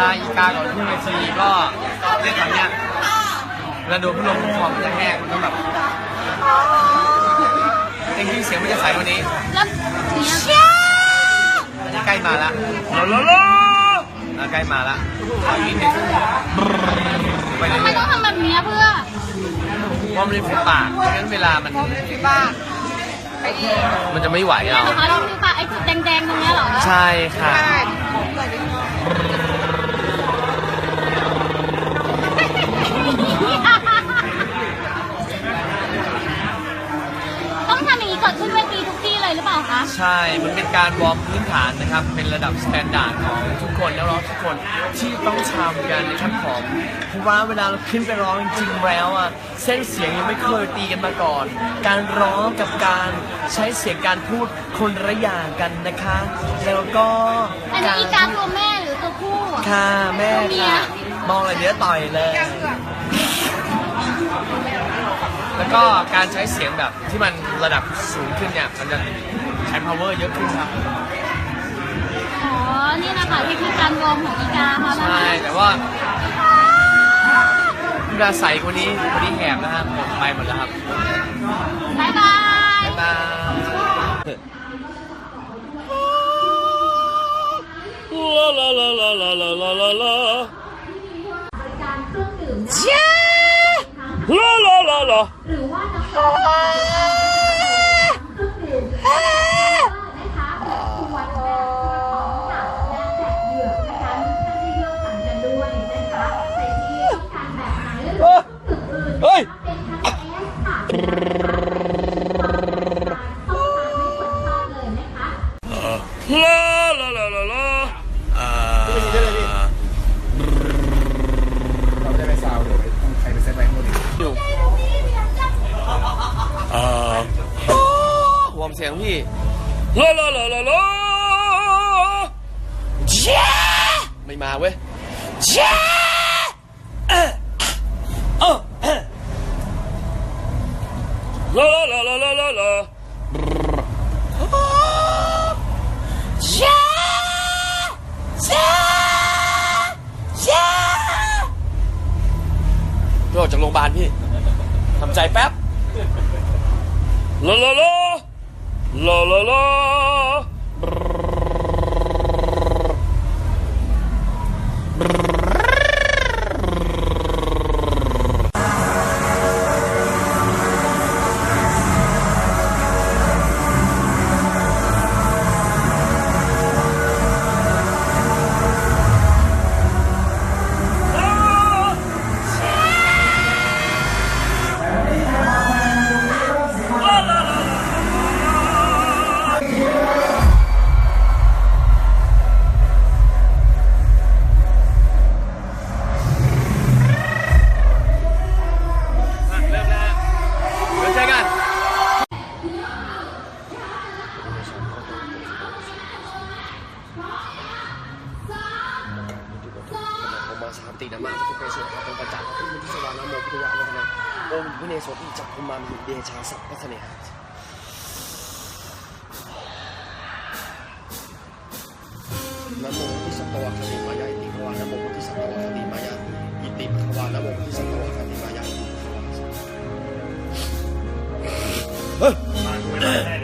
ลาอีกาก่อนขึ้นเวทีก็เล่นแบบเนี้ยเวลาโดนพัดลมคอมันจะแห้งมันก็แบบจริงๆเสียงมันจะใสกว่านี้แล้วเนี่ยอันนี้ใกล้มาละอะใกล้มาละเอาอีกนิดนึงไปทำไมเรื่อยต้องทำแบบเนี้ยเพื่อๆเพราะมันเป็นฝีปากไม่งั้นเวลามันฟีบ้าไอ้นี่มันจะไม่ไหวเอานะคะเราคือปะไอ้จุดแดงๆตรงเนี้ยเหรอ ใช่ค่ะ ใช่ มันเป็นการวอร์มพื้นฐานนะครับ เป็นระดับสแตนดาร์ดของทุกคนแล้วร้องทุกคนที่ต้องทำกันนะครับผมเพราะว่าเวลาเราขึ้นไปร้องจริงๆแล้วอะเส้นเสียงยังไม่เคยตีกันมาก่อน การร้องกับการใช้เสียงการพูดคนละอย่างกันนะคะ แล้วก็อันนี้อีการตัวแม่หรือตัวผู้อะค่ะแม่เมียค่ะมองอะไรเดี๋ยวต่อยเลย แก้เผือกแล้วก็การใช้เสียงแบบที่มันระดับสูงขึ้นเนี่ยมันจะใช้ power เยอะขึ้นครับอ๋อ นี่นะคะวิธีการวอร์มของอีกาเขานะใช่คะแต่ว่าเวลาใส่คนนี้คนนี้แหบนะฮะหมดไปหมดแล้วครับบ๊ายบายบ๊ายบาย La la la la la la la la la. La la la la. หรอหรือว่าน้ำตาลเครื่องดื่มนะคะควรแม่ควรตักและแจกเหยื่อนะคะมีท่านที่เลือกสั่งกันด้วยนะคะใส่ที่ต้อการแบบไหนหรือเครื่องดื่มอื่นเฮ้ยเป็นทั้งเอสค่ะลาลาลาลาลาอ่า สียงพี่ลาลาลาลาลาไม่มาเว้ยลาลาลาลาลาลาพี่ออกจากโรงพยาบาลพี่ทำใจแป๊บลาลาลา La la la. ติดมาทุกเปโสภาประจักษ์ะพุสวดพระวัองค์ระจักนตุทธสวคติพิติวานะโมพุทธะนะโพุทธายอิะวะยนะองค์พิตินศโมพุทธสัตคมอิมันเบชาสัตมามพุทธสัตวะคติมายาโมพุทสัตตัววานพสตวะคมายาติขลัวนะโมพุทสัตะนะโมพุทธวะวานะสตวะคติมายาอิติขวานะโมพุทธสัวะวนะโมพุทสัตคติมายาอิติปะวาวานะโมพุทธสัตะวะสตวะคติมายาอิติขลัวย